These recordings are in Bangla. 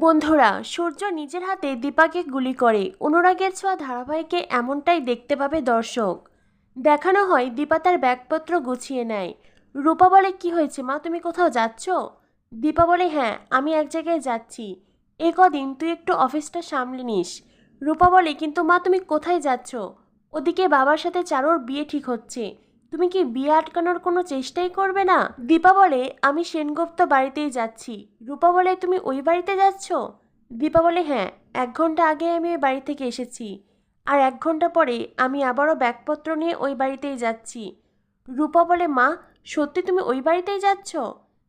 বন্ধুরা, সূর্য নিজের হাতে দীপাকে গুলি করে। অনুরাগের ছোঁয়া ধারাবাহিকে এমনটাই দেখতে পাবে দর্শক। দেখানো হয় দীপা তার ব্যাগপত্র গুছিয়ে নেয়। রূপা বলে, কি হয়েছে মা? তুমি কোথাও যাচ্ছ? দীপা বলে হ্যাঁ আমি এক জায়গায় যাচ্ছি। এ কদিন তুই একটু অফিসটা সামলে নিস। রূপা বলে, কিন্তু মা, তুমি কোথায় যাচ্ছ? ওদিকে বাবার সাথে চারোর বিয়ে ঠিক হচ্ছে। তুমি কি বিয়ে আটকানোর কোনো চেষ্টাই করবে না? দীপা বলে, আমি সেনগুপ্ত বাড়িতেই যাচ্ছি। রূপা বলে, তুমি ওই বাড়িতে যাচ্ছ? দীপা বলে হ্যাঁ এক ঘণ্টা আগে আমি ওই বাড়ি থেকে এসেছি। আর এক ঘণ্টা পরে আমি আবারও ব্যাগপত্র নিয়ে ওই বাড়িতেই যাচ্ছি। রূপা বলে, মা, সত্যি তুমি ওই বাড়িতেই যাচ্ছ?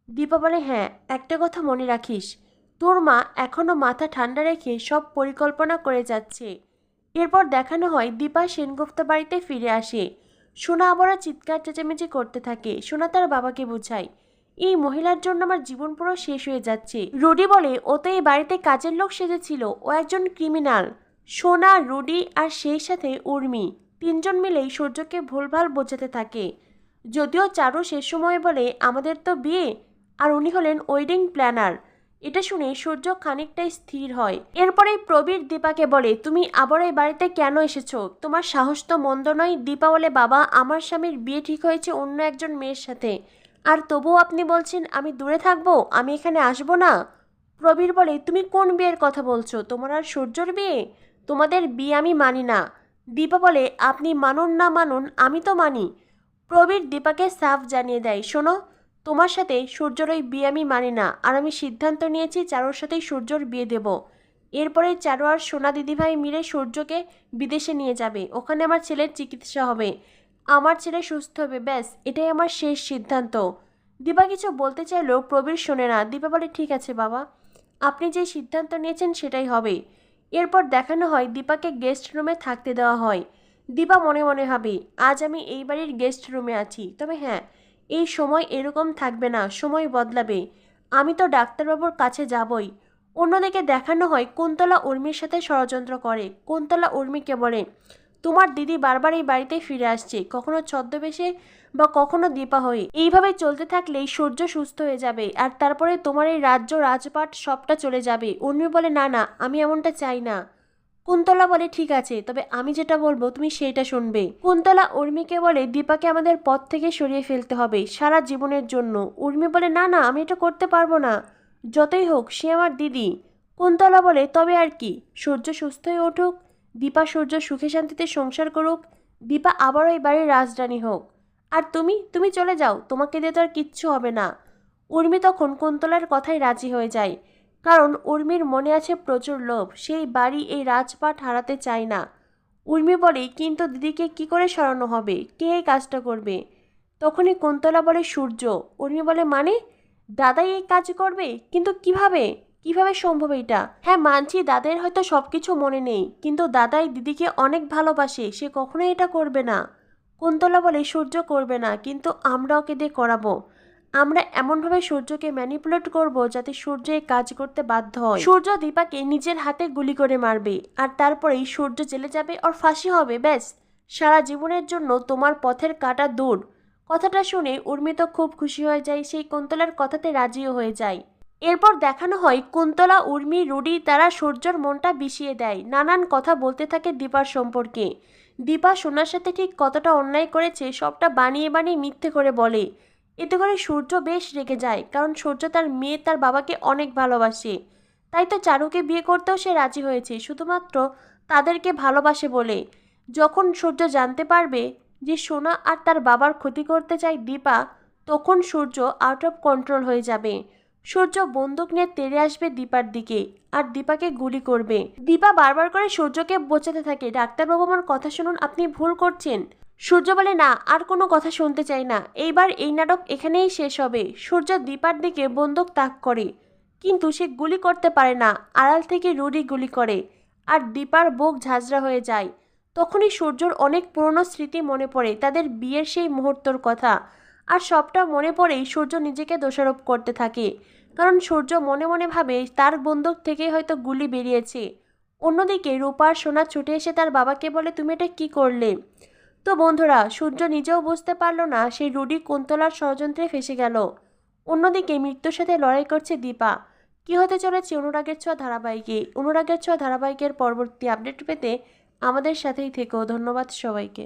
দীপা বলে হ্যাঁ একটা কথা মনে রাখিস। তোর মা এখনও মাথা ঠান্ডা রেখে সব পরিকল্পনা করে যাচ্ছে। এরপর দেখানো হয়, দীপা সেনগুপ্ত বাড়িতে ফিরে আসে। সোনা আবারও চিৎকার, চেঁচামেচি করতে থাকে। সোনা তার বাবাকে বোঝায়, এই মহিলার জন্য আমার জীবন পুরো শেষ হয়ে যাচ্ছে। রুডি বলে, ও তো এই বাড়িতে কাজের লোক সেজেছিল, ও একজন ক্রিমিনাল। সোনা, রুডি আর সেই সাথে উর্মি, তিনজন মিলেই সূর্যকে ভুলভাল বোঝাতে থাকে। যদিও চারু শেষ সময় বলে, আমাদের তো বিয়ে। আর উনি হলেন ওয়েডিং প্ল্যানার। এটা শুনে সূর্য খানিকটাই স্থির হয়। এরপরে প্রবীর দীপাকে বলে, তুমি আবার এই বাড়িতে কেন এসেছ? তোমার সাহস তো মন্দ নয়। দীপা বলে, বাবা, আমার স্বামীর বিয়ে ঠিক হয়েছে অন্য একজন মেয়ের সাথে। আর তবুও আপনি বলছেন, আমি দূরে থাকব? আমি এখানে আসব না? প্রবীর বলে, তুমি কোন বিয়ের কথা বলছো? তোমার আর সূর্যর বিয়ে? তোমাদের বিয়ে আমি মানি না। দীপা বলে, আপনি মানুন না মানুন, আমি তো মানি। প্রবীর দীপাকে সাফ জানিয়ে দেয়, শোনো তোমার সাথে সূর্যর ওই বিয়ে আমি মানি না, আর আমি সিদ্ধান্ত নিয়েছি চারোর সাথেই সূর্যর বিয়ে দেব। এরপরে চারু আর সোনা দিদিভাই মিলে সূর্যকে বিদেশে নিয়ে যাবে, ওখানে আমার ছেলের চিকিৎসা হবে। আমার ছেলে সুস্থ হবে, ব্যাস, এটাই আমার শেষ সিদ্ধান্ত। দীপা কিছু বলতে চাইলেও প্রবীর শোনে না। দীপা বলে, ঠিক আছে বাবা, আপনি যে সিদ্ধান্ত নিয়েছেন সেটাই হবে। এরপর দেখানো হয় দীপাকে গেস্ট রুমে থাকতে দেওয়া হয়। দীপা মনে মনে ভাবে, আজ আমি এই বাড়ির গেস্ট রুমে আছি। তবে হ্যাঁ এই সময় এরকম থাকবে না, সময় বদলাবে। আমি তো ডাক্তারবাবুর কাছে যাবই। অন্যদিকে দেখানো হয়, কুন্তলা উর্মির সাথে ষড়যন্ত্র করে। কুন্তলা উর্মিকে বলে, তোমার দিদি বারবার এই বাড়িতে ফিরে আসছে। কখনো ছদ্মবেশে বা কখনো দীপা হয়ে। এইভাবে চলতে থাকলেই সূর্য সুস্থ হয়ে যাবে আর তারপরে তোমার এই রাজ্য রাজপাট সবটা চলে যাবে। উর্মি বলে, না না, আমি এমনটা চাই না। কুন্তলা বলে, ঠিক আছে, তবে আমি যেটা বলব, তুমি সেইটা শুনবে। কুন্তলা উর্মিকে বলে, দীপাকে আমাদের পথ থেকে সরিয়ে ফেলতে হবে সারা জীবনের জন্য। উর্মি বলে, না না, আমি এটা করতে পারব না। যতই হোক, সে আমার দিদি। কুন্তলা বলে, তবে আর কি, সূর্য সুস্থ হয়ে উঠুক, দীপা সূর্য সুখে শান্তিতে সংসার করুক, দীপা আবারও এই বাড়ির রাজরানী হোক। আর তুমি তুমি চলে যাও, তোমাকে দিয়ে তো আর কিচ্ছু হবে না। উর্মি তখন কুন্তলার কথাই রাজি হয়ে যায়। কারণ উর্মির মনে আছে প্রচুর লোভ, সেই বাড়ি এই রাজপাট হারাতে চায় না। উর্মি বলে, কিন্তু দিদিকে কি করে সরানো হবে? কে এই কাজটা করবে? তখনই কুন্তলা বলে, সূর্য। উর্মি বলে মানে? দাদাই এই কাজ করবে? কিন্তু কীভাবে? কীভাবে সম্ভব এটা? হ্যাঁ মানছি, দাদের হয়তো সব কিছু মনে নেই, কিন্তু দাদাই দিদিকে অনেক ভালোবাসে, সে কখনোই এটা করবে না। কুন্তলা বলে, সূর্য করবে না, কিন্তু আমরা ওকে দিয়ে করাবো। আমরা এমনভাবে সূর্যকে ম্যানিপুলেট করব যাতে সূর্য এই কাজ করতে বাধ্য হয়। সূর্য দীপাকে নিজের হাতে গুলি করে মারবে আর তারপরেই সূর্য জেলে যাবে আর ফাঁসি হবে, ব্যাস। সারা জীবনের জন্য তোমার পথের কাটা দূর। কথাটা শুনে উর্মি তো খুব খুশি হয়ে যায়, সেই কুন্তলার কথাতে রাজিও হয়ে যায়। এরপর দেখানো হয় কুন্তলা, উর্মি, রুডি, তারা সূর্যর মনটা বিষিয়ে দেয়। নানান কথা বলতে থাকে দীপার সম্পর্কে। দীপা সোনার সাথে ঠিক কতটা অন্যায় করেছে সবটা বানিয়ে বানিয়ে মিথ্যে করে বলে। এতে করে সূর্য বেশ রেগে যায়, কারণ সূর্য তার মেয়ে, তার বাবাকে অনেক ভালোবাসে। তাই তো চারুকে বিয়ে করতেও সে রাজি হয়েছে, শুধুমাত্র তাদেরকে ভালোবাসে বলে। যখন সূর্য জানতে পারবে যে সোনা আর তার বাবার ক্ষতি করতে চায় দীপা, তখন সূর্য আউট অফ কন্ট্রোল হয়ে যাবে। সূর্য বন্দুক নিয়ে তেড়ে আসবে দীপার দিকে আর দীপাকে গুলি করবে। দীপা বারবার করে সূর্যকে বোঝাতে থাকে, ডাক্তারবাবু, আমার কথা শুনুন, আপনি ভুল করছেন। সূর্য বলে, না, আর কোনো কথা শুনতে চাই না। এইবার এই নাটক এখানেই শেষ হবে। সূর্য দীপার দিকে বন্দুক তাক করে। কিন্তু সে গুলি করতে পারে না। আড়াল থেকে রুডি গুলি করে আর দীপার বুক ঝাঁঝরা হয়ে যায়। তখনই সূর্যর অনেক পুরনো স্মৃতি মনে পড়ে, তাদের বিয়ের সেই মুহূর্তর কথা। আর সবটা মনে পড়েই সূর্য নিজেকে দোষারোপ করতে থাকে। কারণ সূর্য মনে মনে ভাবে, তার বন্দুক থেকে হয়তো গুলি বেরিয়েছে। অন্যদিকে রূপার সোনা ছুটে এসে তার বাবাকে বলে, তুমি এটা কি করলে? তো বন্ধুরা, সূর্য নিজেও বুঝতে পারল না সেই রুডি কুন্তলার ষড়যন্ত্রে ফেসে গেল। অন্যদিকে মৃত্যুর সাথে লড়াই করছে দীপা। কি হতে চলেছে অনুরাগের ছোঁয়া ধারাবাহিকে? অনুরাগের ছোঁয়া ধারাবাহিকের পরবর্তী আপডেট পেতে আমাদের সাথেই থেকো। ধন্যবাদ সবাইকে।